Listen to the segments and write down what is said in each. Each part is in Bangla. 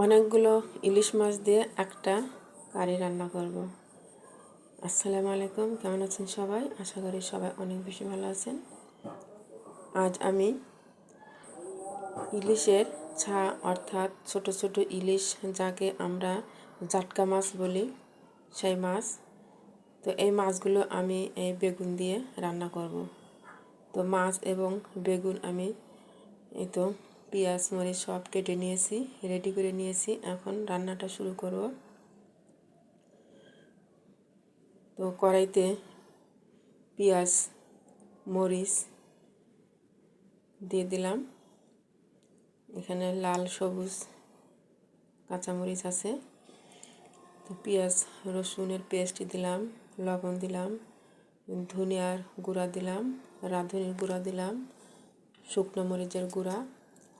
অনেকগুলো ইলিশ মাছ দিয়ে একটা কারি রান্না করব। আসসালামু আলাইকুম, কেমন আছেন সবাই? আশা করি সবাই অনেক বেশি ভালো আছেন। আজ আমি ইলিশের ছা অর্থাৎ ছোট ছোট ইলিশ যাকে আমরা জাটকা মাছ বলি, সেই মাছ। তো এই মাছগুলো আমি এই বেগুন দিয়ে রান্না করব। তো মাছ এবং বেগুন আমি এই তো পেঁয়াজ, মরিচ সব কেটে নিয়েছি রেডি করে নিয়েছি। এখন রান্নাটা শুরু করব। তো কড়াইতে পেঁয়াজ, মরিচ দিয়ে দিলাম। এখানে লাল সবুজ কাঁচামরিচ আছে। তো পেঁয়াজ, রসুনের পেস্ট দিলাম, লবণ দিলাম, ধনিয়ার গুঁড়া দিলাম, রাঁধুনির গুঁড়া দিলাম, শুকনো মরিচের গুঁড়া।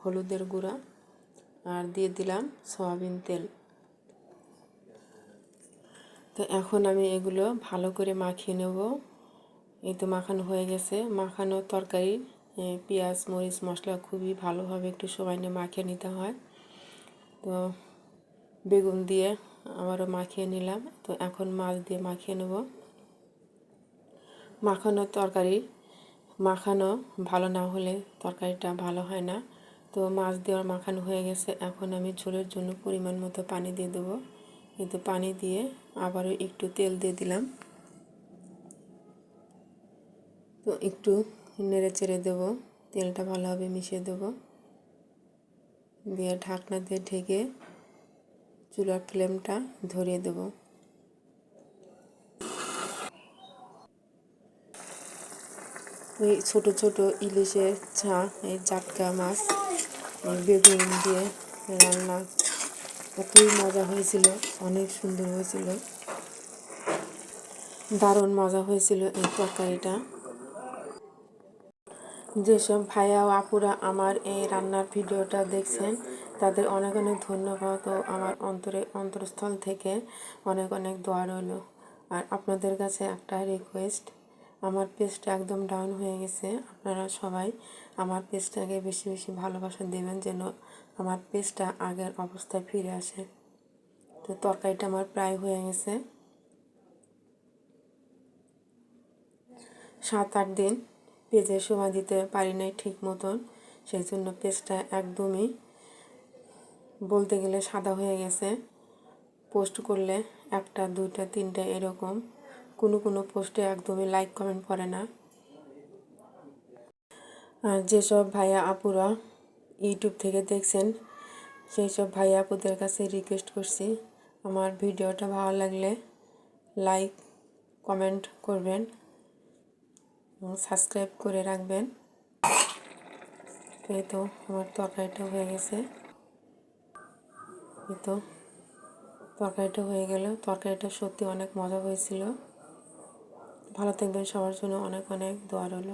হলুদের গুঁড়া আর দিয়ে দিলাম সয়াবিন তেল। তো এখন আমি এগুলো ভালো করে মাখিয়ে নেব। এই তো মাখানো হয়ে গেছে। মাখানো তরকারি পেঁয়াজ, মরিচ, মশলা খুবই ভালোভাবে একটু সময় নিয়ে মাখিয়ে নিতে হয়। তো বেগুন দিয়ে আবারও মাখিয়ে নিলাম। তো এখন মাছ দিয়ে মাখিয়ে নেব। মাখানো তরকারি, মাখানো ভালো না হলে তরকারিটা ভালো হয় না। তো মাছ দেওয়ার মাখানো হয়ে গেছে। এখন আমি ঝোলের জন্য পরিমাণ মতো পানি দিয়ে দেবো। কিন্তু পানি দিয়ে আবারও একটু তেল দিয়ে দিলাম। তো একটু নেড়ে চেড়ে দেবো। তেলটা ভালোভাবে মিশিয়ে দেবো। দিয়ে ঢাকনা দিয়ে ঢেকে চুলার ফ্লেমটা ধরিয়ে দেবো। ওই ছোট ছোট ইলিশের ছা, এই জাটকা মাছ বেগুন দিয়ে রান্না। এতই মজা হয়েছিল, অনেক সুন্দর হয়েছিল। দারুণ মজা হয়েছিল এই তরকারিটা। যেসব ভাইয়া ও আপুরা আমার এই রান্নার ভিডিওটা দেখছেন, তাদের অনেক অনেক ধন্যবাদ ও আমার অন্তরে অন্তরস্থল থেকে অনেক অনেক দোয়া রইল। আর আপনাদের কাছে একটা রিকোয়েস্ট আমার পেজটা একদম ডাউন হয়ে গেছে। আপনারা সবাই আমার পেজটাকে বেশি বেশি ভালোবাসা দেবেন যেন আমার পেজটা আগের অবস্থায় ফিরে আসে। তো তরকারিটা আমার প্রায় হয়ে গেছে। সাত আট দিন পেজে সময় দিতে পারি নাই ঠিক মতন। সেই জন্য পেজটা একদমই বলতে গেলে সাদা হয়ে গেছে। পোস্ট করলে একটা, দুইটা, তিনটা এরকম। কোনো কোনো পোস্টে একদমই লাইক কমেন্ট করে না। আর যেসব ভাইয়া আপুরা ইউটিউব থেকে দেখছেন সেই সব ভাইয়া আপুদের কাছে রিকোয়েস্ট করছি, আমার ভিডিওটা ভালো লাগলে লাইক কমেন্ট করবেন সাবস্ক্রাইব করে রাখবেন। এই তো আমার তরকারিটা হয়ে গেছে। এই তো তরকারিটা হয়ে গেল। তরকারিটা সত্যি অনেক মজা হয়েছিল। ভালো থাকবেন সবার জন্য অনেক অনেক দোয়া রইল।